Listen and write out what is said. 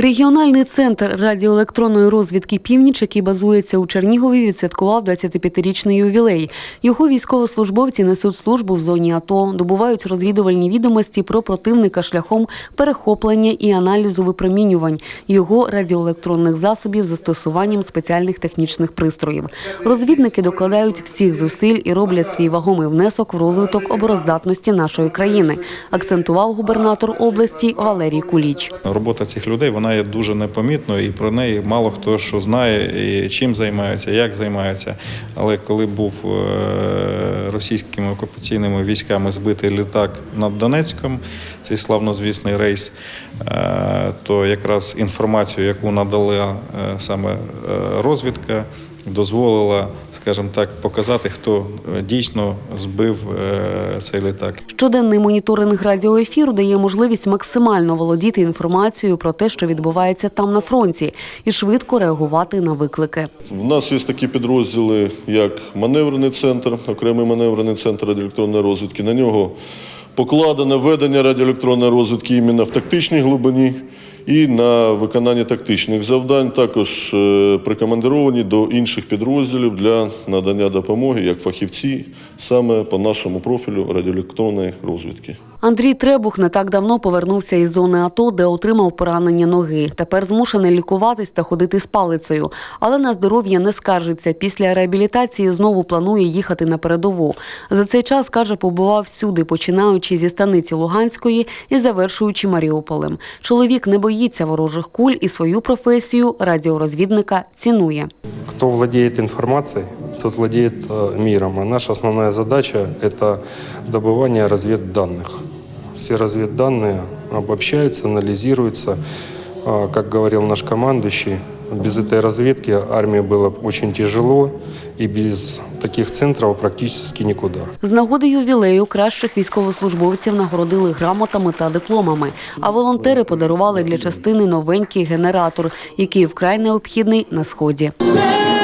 Регіональний центр радіоелектронної розвідки Північ, який базується у Чернігові, відсвяткував 25-річний ювілей. Його військовослужбовці несуть службу в зоні АТО, добувають розвідувальні відомості про противника шляхом перехоплення і аналізу випромінювань його радіоелектронних засобів застосуванням спеціальних технічних пристроїв. Розвідники докладають всіх зусиль і роблять свій вагомий внесок в розвиток обороздатності нашої країни, акцентував губернатор області Валерій Куліч. Робота цих людей вона є дуже непомітною, і про неї мало хто що знає, і чим займаються, як займаються. Але коли був е, російськими окупаційними військами збитий літак над Донецьком, цей славнозвісний рейс, е, то якраз інформацію, яку надала е, саме розвідка, дозволила, скажімо так, показати, хто е, дійсно збив е, цей літак. Щоденний моніторинг радіоефіру дає можливість максимально володіти інформацією про те, що відбувається там на фронті, і швидко реагувати на виклики. В нас є такі підрозділи, як маневрений центр, окремий маневрений центр радіоелектронної розвідки. На нього покладено ведення радіоелектронної розвідки іменно в тактичній глибині і на виконання тактичних завдань, також е, прикомандировані до інших підрозділів для надання допомоги як фахівці саме по нашому профілю радіоелектронної розвідки. Андрій Требух не так давно повернувся із зони АТО, де отримав поранення ноги. Тепер змушений лікуватись та ходити з палицею. Але на здоров'я не скаржиться. Після реабілітації знову планує їхати на передову. За цей час каже, побував всюди, починаючи зі станиці Луганської і завершуючи Маріуполем. Чоловік не боїться ворожих куль і свою професію радіорозвідника цінує. Кто владеет информацией, тот владеет э, миром. А наша основная задача – это добывание разведданных. Все разведданные обобщаются, анализируются. А, Как говорил наш командующий, без этой разведки армии было б очень тяжело, и без таких центров практически никуда. З нагоди ювілею кращих військовослужбовців нагородили грамотами та дипломами. А волонтери подарували для частини новенький генератор, який вкрай необхідний на сході. Ми